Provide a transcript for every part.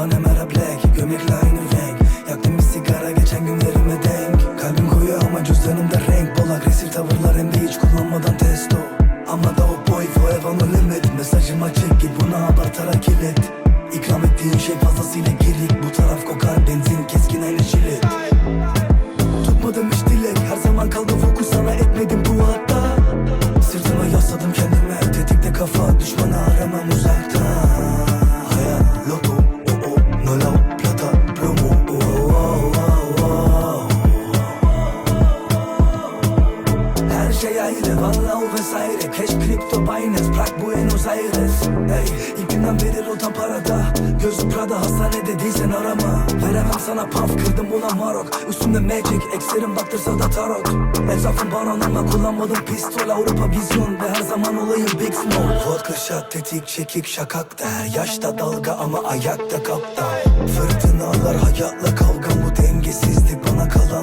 Panamera Black Gömlekle aynı renk Yaktım bir sigara geçen günlerime denk. Kalbim koyu ama cüzdanımda renk Bol. Agresif tavırlar hem de hiç kullanmadan testo. Ama da o boy forever no limit Mesajım açık git buna abartarak kilit İkram ettiğin şey fazlasıyla girik ayrı Valla o vesaire Cash kripto Binance Prag Buenos Aires. Ey ilk günden beri rotam parada Gözü Prada hastanede değilsen arama. Veremem sana paf kırdım ulan marok. Üstümde magic Ekserim baktırsa da tarot Etrafım baron ama kullanmadım pistol. Avrupa vizyon ve her zaman olayım big smoke Vodka shot tetik çekik şakakta. Her yaşta dalga ama ayakta kapta. Fırtınalar hayatla kavgam Bu dengesizlik bana kalan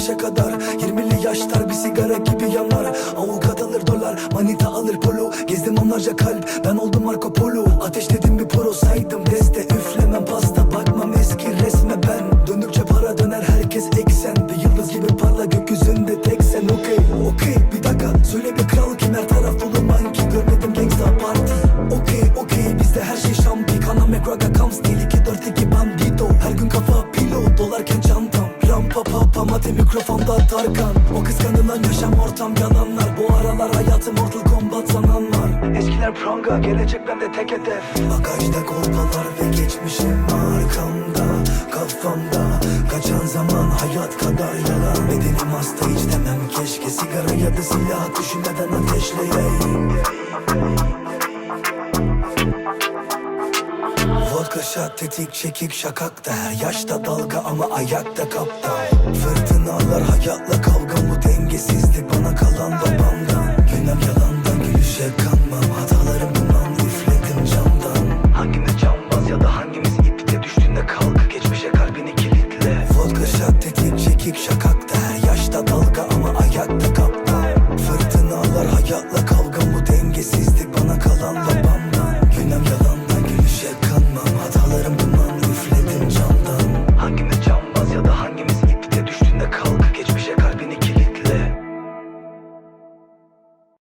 25'e kadar 20'li yaşlar bir sigara gibi yanar. Avukat alır dolar manita alır polo. Gezdim onlarca kalp ben oldum Marco Polo. Ateşledim bir poro saydım deste üflemem pasta bakmam eski resme ben. Döndükçe para döner herkes eksende Yıldız gibi parla gökyüzünde tek sen. Okey okey Bir dakika. Söyle bir kral kim her taraf dolu manki. Görmedim gangsta party okey okey bizde her şey şampi. Kana mekraga comes değil Mate mikrofonda Tarkan. O kıskanılan yaşam ortam yalanlar Bu aralar hayatım Mortal Kombat sananlar. Eskiler pranga gelecek bende tek hedef. Bagajda kolpalar ve geçmişim arkamda Kafamda. Kaçan zaman hayat kadar yalan. Bedenim hasta hiç demem. Keşke Sigara ya da silah düşünmeden ateşleyeyim kaşa tetik çekik şakakta Her yaşta dalga ama ayakta kapta Fırtınalar hayatla kavga bu dengesizlik bana kalan babamdan Günah yalandan gülüşe kanmam. Hatalarım duman üfledim camdan. Hangimiz cambaz ya da hangimiz ipte düştüğünde kalk geçmişe kalbini kilitle. Vodka şak tetik çekik şakakta Her yaşta dalga ama ayakta kapta Fırtınalar hayatla kavga bu dengesiz